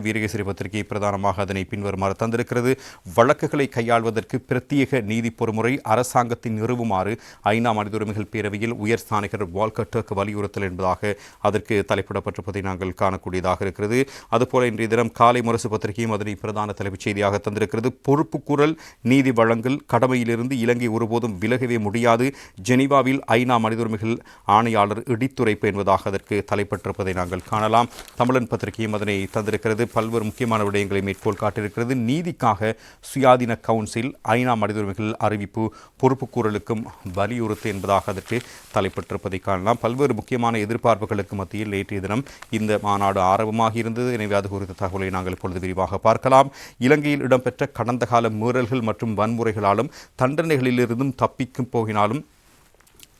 வீரகேசரி பத்திரிகை பிரதானமாக அதனை பின்வருமாறு தந்திருக்கிறது. வழக்குகளை கையாள்வதற்கு பிரத்யேக நீதி பொறுமுறை அரசாங்கத்தின் நிறுவுமாறு ஐநா மனித உரிமைகள் பேரவையில் உயர் ஸ்தானிகர் வால்கட்டர்க்கு வலியுறுத்தல் என்பதாக அதற்கு தலைப்பிடப்பட்டிருப்பதை நாங்கள் காணக்கூடியதாக இருக்கிறது. அதுபோல இன்றைய தினம் காலை முரசு பத்திரிகையும் அதனை பிரதான தலைப்புச் செய்தியாக தந்திருக்கிறது. பொறுப்பு குரல் நீதி வழங்கல் கடமையிலிருந்து இலங்கை ஒருபோதும் விலகவே முடியாது. ஜெனீவாவில் ஐநா மனித உரிமைகள் ஆணையாளர் இடித்துரைப்பு என்பதாக அதற்கு தலைப்பட்டிருப்பதை நாங்கள் காணலாம். தமிழன் பத்திரிகையும் அதனை தந்திருக்கிறது. பல்வேறு முக்கியமான விடயங்களை மேற்கோள் காட்டியிருக்கிறது. நீதிக்காக சுயாதீன கவுன்சில் ஐநா மனித உரிமைகள் அறிவிப்பு பொறுப்புக்கூறலுக்கும் வலியுறுத்து என்பதாக அதற்கு தலைப்பட்டிருப்பதை காணலாம். பல்வேறு முக்கியமான எதிர்பார்ப்புகளுக்கு மத்தியில் நேற்றைய தினம் இந்த மாநாடு ஆரம்பமாக இருந்தது. எனவே அது குறித்த தகவலை நாங்கள் இப்பொழுது விரிவாக பார்க்கலாம். இலங்கையில் இடம்பெற்ற கடந்த கால மீறல்கள் மற்றும் வன்முறைகளாலும் தண்டனைகளிலிருந்தும் தப்பிக்கும் போகினாலும்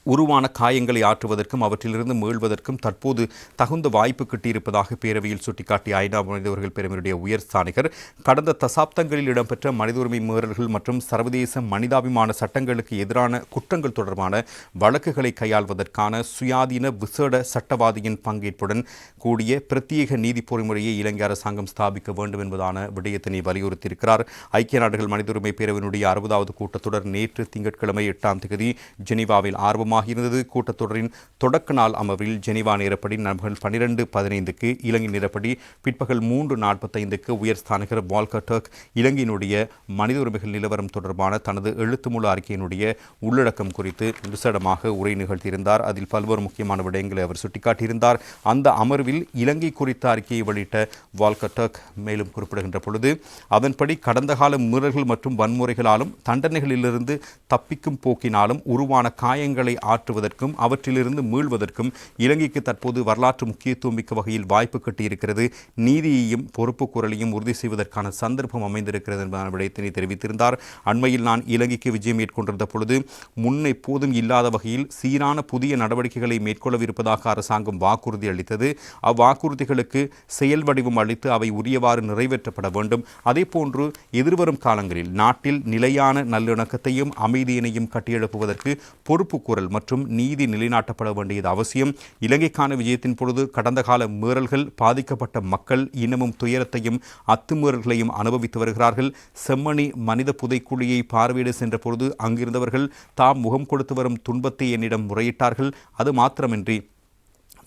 உருவான காயங்களை ஆற்றுவதற்கும் அவற்றிலிருந்து மீள்வதற்கும் தற்போது தகுந்த வாய்ப்பு கிட்டியிருப்பதாக பேரவையில் சுட்டிக்காட்டிய ஐநா மனிதவர்கள் உரிமைகள் பேரவையுடைய உயர் ஸ்தானிகர் கடந்த தசாப்தங்களில் இடம்பெற்ற மனித உரிமை மீறல்கள் மற்றும் சர்வதேச மனிதாபிமான சட்டங்களுக்கு எதிரான குற்றங்கள் தொடர்பான வழக்குகளை கையாள்வதற்கான சுயாதீன விசேட சட்டவாதியின் பங்கேற்புடன் கூடிய பிரத்யேக நீதி பொறிமுறையை இலங்கை அரசாங்கம் ஸ்தாபிக்க வேண்டும் என்பதான விடயத்தினை வலியுறுத்தியிருக்கிறார். ஐக்கிய நாடுகள் மனித உரிமை பேரவையினுடைய அறுபதாவது கூட்டத்தொடர் நேற்று திங்கட்கிழமை எட்டாம் தேதி ஜெனீவாவில் ஆர்வம் ஆரம்பமாக இருந்தது. கூட்டத்தொடரின் தொடக்க நாள் அமர்வில் ஜெனிவா நேரப்படி நண்பர்கள் பனிரெண்டு பதினைந்துக்கு இலங்கை நேரப்படி பிற்பகல் மூன்று நாற்பத்தைந்துக்கு உயர் ஸ்தானிகர் வால்கர் டர்க் இலங்கையினுடைய மனித உரிமைகள் நிலவரம் தொடர்பான தனது எழுத்துமூல அறிக்கையினுடைய உள்ளடக்கம் குறித்து விசடமாக உரை நிகழ்த்தியிருந்தார். அதில் பல்வேறு முக்கியமான விடயங்களை அவர் சுட்டிக்காட்டியிருந்தார். அந்த அமர்வில் இலங்கை குறித்த அறிக்கையை வெளியிட்ட வால்கர் டர்க் மேலும் குறிப்பிடுகின்ற பொழுது அதன்படி கடந்த கால மீறல்கள் மற்றும் வன்முறைகளாலும் தண்டனைகளிலிருந்து தப்பிக்கும் போக்கினாலும் உருவான காயங்களை ஆற்றுவதற்கும் அவற்றிலிருந்து மீள்வதற்கும் இலங்கைக்கு தற்போது வரலாற்று முக்கியத்துவம் மிக்க வகையில் வாய்ப்பு கட்டியிருக்கிறது. நீதியையும் பொறுப்பு குரலையும் உறுதி செய்வதற்கான சந்தர்ப்பம் அமைந்திருக்கிறது என்பதான விடயத்தினை தெரிவித்திருந்தார். அண்மையில் நான் இலங்கைக்கு விஜயம் மேற்கொண்டிருந்த பொழுது முன் எப்போதும் இல்லாத வகையில் சீரான புதிய நடவடிக்கைகளை மேற்கொள்ளவிருப்பதாக அரசாங்கம் வாக்குறுதி அளித்தது. அவ்வாக்குறுதிகளுக்கு செயல் வடிவம் அளித்து அவை உரியவாறு நிறைவேற்றப்பட வேண்டும். அதேபோன்று எதிர்வரும் காலங்களில் நாட்டில் நிலையான நல்லிணக்கத்தையும் அமைதியினையும் கட்டியெழுப்புவதற்கு பொறுப்பு குரல் மற்றும் நீதி நிலைநாட்டப்பட வேண்டியது அவசியம். இலங்கைக்கான விஜயத்தின் பொழுது கடந்த கால மீறல்கள் பாதிக்கப்பட்ட மக்கள் இன்னமும் துயரத்தையும் அத்துமீறல்களையும் அனுபவித்து வருகிறார்கள். செம்மணி மனித புதைக்குழியை பார்வையிட சென்ற பொழுது அங்கிருந்தவர்கள் தாம் முகம் கொடுத்து வரும் துன்பத்தை என்னிடம் முறையிட்டார்கள். அது மாத்திரமின்றி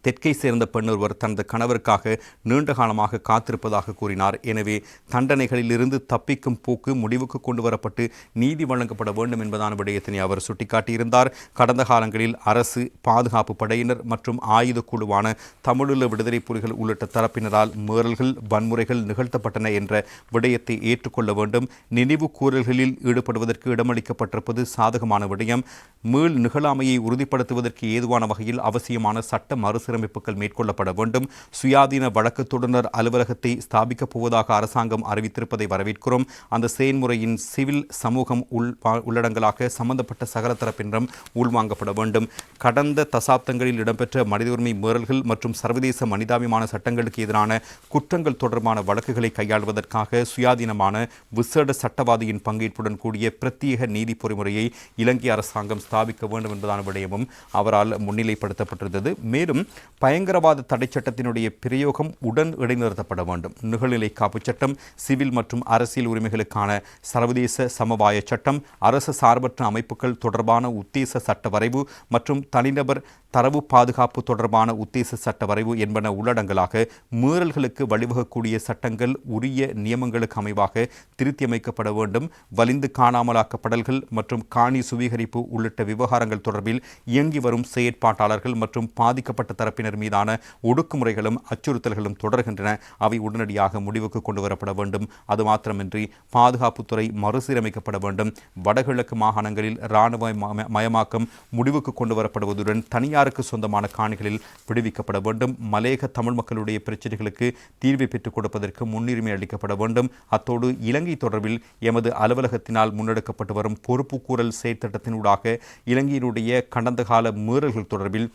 தெற்கை சேர்ந்த பெண் ஒருவர் தனது கணவருக்காக நீண்ட காலமாக காத்திருப்பதாக கூறினார். எனவே தண்டனைகளிலிருந்து தப்பிக்கும் போக்கு முடிவுக்கு கொண்டு வரப்பட்டு நீதி வழங்கப்பட வேண்டும் என்பதான விடயத்தினை அவர் சுட்டிக்காட்டியிருந்தார். கடந்த காலங்களில் அரசு பாதுகாப்பு படையினர் மற்றும் ஆயுத குழுவான தமிழீழ விடுதலை புலிகள் உள்ளிட்ட தரப்பினரால் மீறல்கள் வன்முறைகள் நிகழ்த்தப்பட்டன என்ற விடயத்தை ஏற்றுக்கொள்ள வேண்டும். நினைவு கூறல்களில் ஈடுபடுவதற்கு இடமளிக்கப்பட்டிருப்பது சாதகமான விடயம். மீள் நிகழாமையை உறுதிப்படுத்துவதற்கு ஏதுவான வகையில் அவசியமான சட்ட மறுசீரமைப்பு ஆக்கிரமிப்புகள் மேற்கொள்ளப்பட வேண்டும். சுயாதீன வழக்குத்தொடுனர் அலுவலகத்தை ஸ்தாபிக்கப் போவதாக அரசாங்கம் அறிவித்திருப்பதை வரவேற்கிறோம். அந்த செயல்முறையின் சிவில் சமூகம் உள் உள்ளடங்களாக சம்பந்தப்பட்ட சகல தரப்பினரும் உள்வாங்கப்பட வேண்டும். கடந்த தசாப்தங்களில் இடம்பெற்ற மனித உரிமை மீறல்கள் மற்றும் சர்வதேச மனிதாபிமான சட்டங்களுக்கு எதிரான குற்றங்கள் தொடர்பான வழக்குகளை கையாள்வதற்காக சுயாதீனமான விசேட சட்டவாதியின் பங்கேற்புடன் கூடிய பிரத்யேக நீதி பொறிமுறையை இலங்கை அரசாங்கம் ஸ்தாபிக்க வேண்டும் என்பதான விடயமும் அவரால் முன்னிலைப்படுத்தப்பட்டிருந்தது. மேலும் பயங்கரவாத தடை சட்டத்தினுடைய பிரயோகம் உடன் இடைநிறுத்தப்பட வேண்டும். நிகழ்நிலை காப்பு சட்டம் சிவில் மற்றும் அரசியல் உரிமைகளுக்கான சர்வதேச சமவாய சட்டம் அரசு சார்பற்ற அமைப்புகள் தொடர்பான உத்தேச சட்ட வரைவு மற்றும் தனிநபர் தரவு பாதுகாப்பு தொடர்பான உத்தேச சட்ட வரைவு என்பன உள்ளடங்கலாக மீறல்களுக்கு வழிவகக்கூடிய சட்டங்கள் உரிய நியமங்களுக்கு அமைவாக திருத்தியமைக்கப்பட வேண்டும். வலிந்து காணாமலாக்கப்படல்கள் மற்றும் காணி சுவீகரிப்பு உள்ளிட்ட விவகாரங்கள் தொடர்பில் இயங்கி வரும் செயற்பாட்டாளர்கள் மற்றும் பாதிக்கப்பட்ட தரப்பினர் மீதான ஒடுக்குமுறைகளும் அச்சுறுத்தல்களும் தொடர்கின்றன. அவை உடனடியாக முடிவுக்கு கொண்டு வரப்பட வேண்டும். அது மாத்திரமின்றி பாதுகாப்புத்துறை மறுசீரமைக்கப்பட வேண்டும். வடகிழக்கு மாகாணங்களில் இராணுவ மயமாக்கம் முடிவுக்கு கொண்டு வரப்படுவதுடன் தனியாருக்கு சொந்தமான காணிகளில் விடுவிக்கப்பட வேண்டும்? மலேக தமிழ் மக்களுடைய பிரச்சனைகளுக்கு தீர்வை பெற்றுக் கொடுப்பதற்கு முன்னுரிமை அளிக்கப்பட வேண்டும். அத்தோடு இலங்கை தொடர்பில் எமது அலுவலகத்தினால் முன்னெடுக்கப்பட்டு வரும் பொறுப்புக்கூறல் செயற்திட்டத்தினூடாக இலங்கையினுடைய கடந்த கால மீறல்கள் தொடர்பில்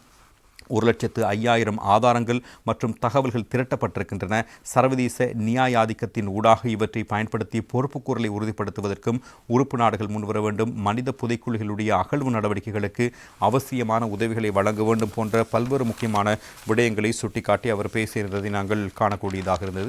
ஒரு லட்சத்து ஐயாயிரம் ஆதாரங்கள் மற்றும் தகவல்கள் திரட்டப்பட்டிருக்கின்றன. சர்வதேச நியாயாதிக்கத்தின் ஊடாக இவற்றை பயன்படுத்தி பொறுப்புக்கூறலை உறுதிப்படுத்துவதற்கும் உறுப்பு நாடுகள் முன்வர வேண்டும். மனித புதைக்குழிகளுடைய அகழ்வு நடவடிக்கைகளுக்கு அவசியமான உதவிகளை வழங்க வேண்டும் போன்ற பல்வேறு முக்கியமான விடயங்களை சுட்டிக்காட்டி அவர் பேசியிருந்ததை நாங்கள் காணக்கூடியதாக இருந்தது.